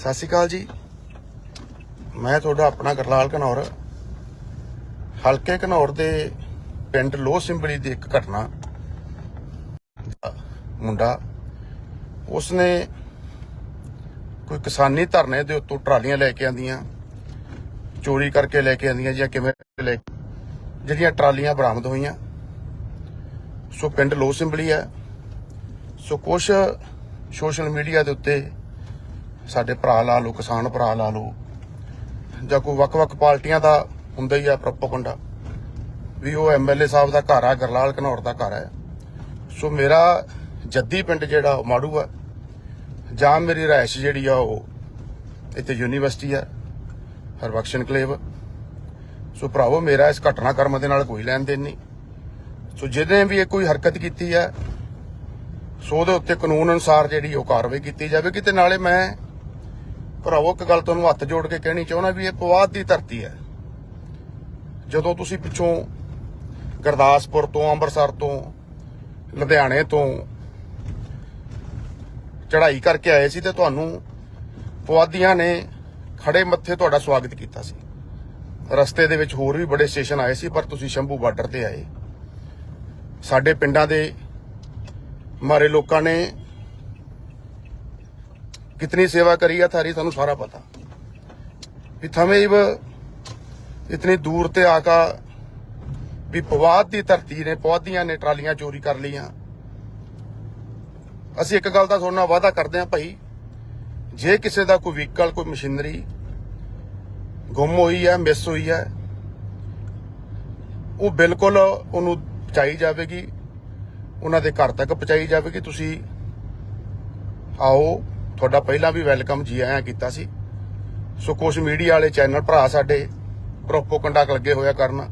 ਸਤਿ ਸ਼੍ਰੀ ਅਕਾਲ ਜੀ। ਮੈਂ ਤੁਹਾਡਾ ਆਪਣਾ ਗਰਲਾਲ ਘਨੌਰ। ਹਲਕੇ ਘਨੌਰ ਦੇ ਪਿੰਡ ਲੋਹ ਸਿੰਬਲੀ ਦੀ ਇੱਕ ਘਟਨਾ ਦਾ ਮੁੰਡਾ, ਉਸਨੇ ਕੋਈ ਕਿਸਾਨੀ ਧਰਨੇ ਦੇ ਉੱਤੋਂ ਟਰਾਲੀਆਂ ਲੈ ਕੇ ਆਂਦੀਆਂ ਚੋਰੀ ਕਰਕੇ ਲੈ ਕੇ ਆਂਦੀਆਂ ਜਾਂ ਕਿਵੇਂ ਲੈ ਜਿਹੜੀਆਂ ਟਰਾਲੀਆਂ ਬਰਾਮਦ ਹੋਈਆਂ। ਸੋ ਪਿੰਡ ਲੋਹ ਸਿੰਬਲੀ ਹੈ। ਸੋ ਕੁਛ ਸੋਸ਼ਲ ਮੀਡੀਆ ਦੇ ਉੱਤੇ ਸਾਡੇ ਭਰਾ ਲਾ ਲਓ, ਕਿਸਾਨ ਭਰਾ ਲਾ ਲਓ, ਜਾਂ ਕੋਈ ਵੱਖ-ਵੱਖ ਪਾਰਟੀਆਂ ਦਾ ਹੁੰਦਾ ਹੀ ਆ ਪ੍ਰੋਪਗੈਂਡਾ ਵੀ ਉਹ ਐਮਐਲਏ ਸਾਹਿਬ ਦਾ ਘਰ ਆ, ਗਰਲਾਲ ਘਨੌਰ ਦਾ ਘਰ ਹੈ ਸੋ ਮੇਰਾ ਜੱਦੀ ਪਿੰਡ ਜਿਹੜਾ ਉਹ ਮਾੜੂ ਆ, ਜਾਂ ਮੇਰੀ ਰਿਹਾਇਸ਼ ਜਿਹੜੀ ਆ ਉਹ ਇੱਥੇ ਯੂਨੀਵਰਸਿਟੀ ਆ, ਹਰਬਖਸ਼ ਕਲੇਵ ਸੋ ਭਰਾਵੋ, ਮੇਰਾ ਇਸ ਘਟਨਾਕ੍ਰਮ ਦੇ ਨਾਲ ਕੋਈ ਲੈਣ ਦੇਣ ਨਹੀਂ। ਸੋ ਜਿਹਨੇ ਵੀ ਇਹ ਕੋਈ ਹਰਕਤ ਕੀਤੀ ਹੈ ਸੋ ਉਹਦੇ ਉੱਤੇ ਕਾਨੂੰਨ ਅਨੁਸਾਰ ਜਿਹੜੀ ਉਹ ਕਾਰਵਾਈ ਕੀਤੀ ਜਾਵੇਗੀ ਤੇ ਨਾਲੇ ਮੈਂ ਭਰਾਵੋ, ਇੱਕ ਗੱਲ ਤੁਹਾਨੂੰ ਹੱਥ ਜੋੜ ਕੇ ਕਹਿਣੀ ਚਾਹੁੰਦਾ ਵੀ ਇਹ ਪਵਾਦ ਦੀ ਧਰਤੀ ਹੈ। ਜਦੋਂ ਤੁਸੀਂ ਪਿੱਛੋਂ ਗੁਰਦਾਸਪੁਰ ਤੋਂ, ਅੰਮ੍ਰਿਤਸਰ ਤੋਂ, ਲੁਧਿਆਣੇ ਤੋਂ ਚੜ੍ਹਾਈ ਕਰਕੇ ਆਏ ਸੀ ਤੇ ਤੁਹਾਨੂੰ ਪਵਾਦੀਆਂ ਨੇ ਖੜੇ ਮੱਥੇ ਤੁਹਾਡਾ ਸਵਾਗਤ ਕੀਤਾ ਸੀ। ਰਸਤੇ ਦੇ ਵਿੱਚ ਹੋਰ ਵੀ ਬੜੇ ਸਟੇਸ਼ਨ ਆਏ ਸੀ, ਪਰ ਤੁਸੀਂ ਸ਼ੰਭੂ ਬਾਰਡਰ ਤੇ ਆਏ। ਸਾਡੇ ਪਿੰਡਾਂ ਦੇ ਮਾਰੇ ਲੋਕਾਂ ਨੇ कितनी सेवा करी है थारी थानू सारा पता भी थमें इव इतनी दूर ते आका ਵੀ ਪਵਾਦ ਦੀ ਧਰਤੀ ਨੇ ਪੌਦੀਆਂ ਨੇ ਟਰਾਲੀਆਂ ਚੋਰੀ ਕਰ ਲਈਆਂ ਅਸੀਂ ਇੱਕ ਗੱਲ ਦਾ ਤੁਹਾਡੇ ਨਾਲ ਵਾਅਦਾ ਕਰਦੇ ਹਾਂ ਭਾਈ ਜੇ ਕਿਸੇ ਦਾ ਕੋਈ ਵਹੀਕਲ ਕੋਈ ਮਸ਼ੀਨਰੀ ਗੁੰਮ ਹੋਈ ਹੈ ਮਿਸ ਹੋਈ ਹੈ ਉਹ ਬਿਲਕੁਲ ਉਹਨੂੰ ਪਹੁੰਚਾਈ ਜਾਵੇਗੀ ਉਹਨਾਂ ਦੇ ਘਰ ਤੱਕ ਪਹੁੰਚਾਈ ਜਾਵੇਗੀ ਤੁਸੀਂ ਆਓ ਤੁਹਾਡਾ ਪਹਿਲਾਂ ਵੀ ਵੈਲਕਮ ਜੀ ਆਇਆਂ ਕੀਤਾ ਸੀ। ਸੋ ਕੁਝ ਮੀਡੀਆ ਵਾਲੇ ਚੈਨਲ ਭਰਾ ਸਾਡੇ ਪ੍ਰੋਪੋਗੰਡਾ ਲੱਗੇ ਹੋਇਆ ਕਰਨ,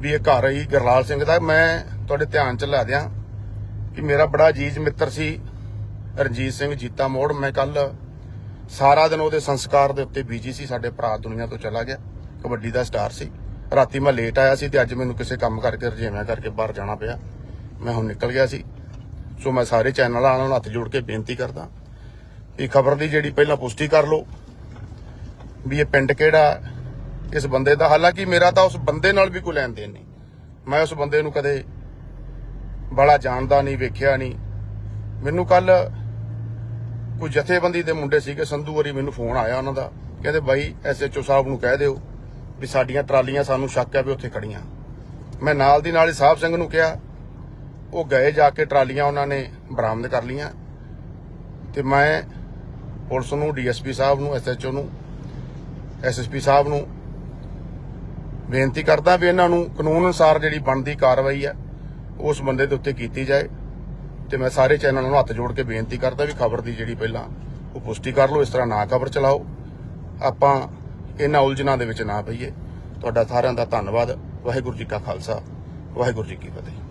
ਵੀ ਇਹ ਘਰ ਹੀ ਗਰਲਾਲ ਸਿੰਘ ਦਾ। ਮੈਂ ਤੁਹਾਡੇ ਧਿਆਨ ਚ ਲਾ ਦਿਆਂ ਕਿ ਮੇਰਾ ਬੜਾ ਅਜੀਜ਼ ਮਿੱਤਰ ਸੀ, ਰਣਜੀਤ ਸਿੰਘ ਜੀਤਾ ਮੋੜ। ਮੈਂ ਕੱਲ ਸਾਰਾ ਦਿਨ ਉਹਦੇ ਸੰਸਕਾਰ ਦੇ ਉੱਤੇ ਬੀਜੀ ਸੀ। ਸਾਡੇ ਭਰਾ ਦੁਨੀਆ ਤੋਂ ਚਲਾ ਗਿਆ। ਕਬੱਡੀ ਦਾ ਸਟਾਰ ਸੀ। ਰਾਤੀ ਮੈਂ ਲੇਟ ਆਇਆ ਸੀ ਤੇ ਅੱਜ ਮੈਨੂੰ ਕਿਸੇ ਕੰਮ ਕਰਕੇ ਰਜੇਵਿਆਂ ਕਰਕੇ ਬਾਹਰ ਜਾਣਾ ਪਿਆ। ਮੈਂ ਹੁਣ ਨਿਕਲ ਗਿਆ ਸੀ। ਸੋ ਮੈਂ ਸਾਰੇ ਚੈਨਲ ਵਾਲਿਆਂ ਨੂੰ ਹੱਥ ਜੋੜ ਕੇ ਬੇਨਤੀ ਕਰਦਾ। ਇਹ ਖਬਰ ਦੀ ਜਿਹੜੀ ਪਹਿਲਾਂ ਪੁਸ਼ਟੀ ਕਰ ਲਓ ਵੀ ਇਹ ਪਿੰਡ ਕਿਹੜਾ ਇਸ ਬੰਦੇ ਦਾ। ਹਾਲਾਂਕਿ ਮੇਰਾ ਤਾਂ ਉਸ ਬੰਦੇ ਨਾਲ ਵੀ ਕੋਈ ਲੈਣ ਦੇਣ ਨਹੀਂ। ਮੈਂ ਉਸ ਬੰਦੇ ਨੂੰ ਕਦੇ ਬੜਾ ਜਾਣਦਾ ਨਹੀਂ, ਵੇਖਿਆ ਨਹੀਂ। ਮੈਨੂੰ ਕੱਲ ਕੋਈ ਜਥੇਬੰਦੀ ਦੇ ਮੁੰਡੇ ਸੀਗੇ, ਸੰਧੂ ਵਰੀ ਮੈਨੂੰ ਫੋਨ ਆਇਆ ਉਹਨਾਂ ਦਾ। ਕਹਿੰਦੇ ਬਾਈ ਐਸਐਚਓ ਸਾਹਿਬ ਨੂੰ ਕਹਿ ਦਿਓ ਵੀ ਸਾਡੀਆਂ ਟਰਾਲੀਆਂ ਸਾਨੂੰ ਸ਼ੱਕ ਹੈ ਵੀ ਉੱਥੇ ਖੜੀਆਂ ਮੈਂ ਨਾਲ ਦੀ ਨਾਲ ਹੀ ਸਾਹਿਬ ਸਿੰਘ ਨੂੰ ਕਿਹਾ, ਉਹ ਗਏ ਜਾ ਕੇ ਟਰਾਲੀਆਂ ਉਹਨਾਂ ਨੇ ਬਰਾਮਦ ਕਰ ਲੀਆਂ ਤੇ ਮੈਂ ਪੁਲਿਸ ਨੂੰ, ਡੀਐਸਪੀ ਸਾਹਿਬ ਨੂੰ, ਐਸਐਚਓ ਨੂੰ, ਐਸਐਸਪੀ ਸਾਹਿਬ ਨੂੰ ਬੇਨਤੀ ਕਰਦਾ ਵੀ ਇਹਨਾਂ ਨੂੰ ਕਾਨੂੰਨ ਅਨੁਸਾਰ ਜਿਹੜੀ ਬਣਦੀ ਕਾਰਵਾਈ ਹੈ, ਉਸ ਬੰਦੇ ਦੇ ਉੱਤੇ ਕੀਤੀ ਜਾਏ। ਤੇ ਮੈਂ ਸਾਰੇ ਚੈਨਲਾਂ ਨੂੰ ਹੱਥ ਜੋੜ ਕੇ ਬੇਨਤੀ ਕਰਦਾ ਵੀ ਖਬਰ ਦੀ ਜਿਹੜੀ ਪਹਿਲਾਂ ਉਹ ਪੁਸ਼ਟੀ ਕਰ ਲਓ, ਇਸ ਤਰ੍ਹਾਂ ਨਾ ਖਬਰ ਚਲਾਓ। ਆਪਾਂ ਇਹਨਾਂ ਉਲਝਣਾਂ ਦੇ ਵਿੱਚ ਨਾ ਪਈਏ। ਤੁਹਾਡਾ ਸਾਰਿਆਂ ਦਾ ਧੰਨਵਾਦ। ਵਾਹਿਗੁਰੂ ਜੀ ਕਾ ਖਾਲਸਾ, ਵਾਹਿਗੁਰੂ ਜੀ ਕੀ ਫਤਿਹ।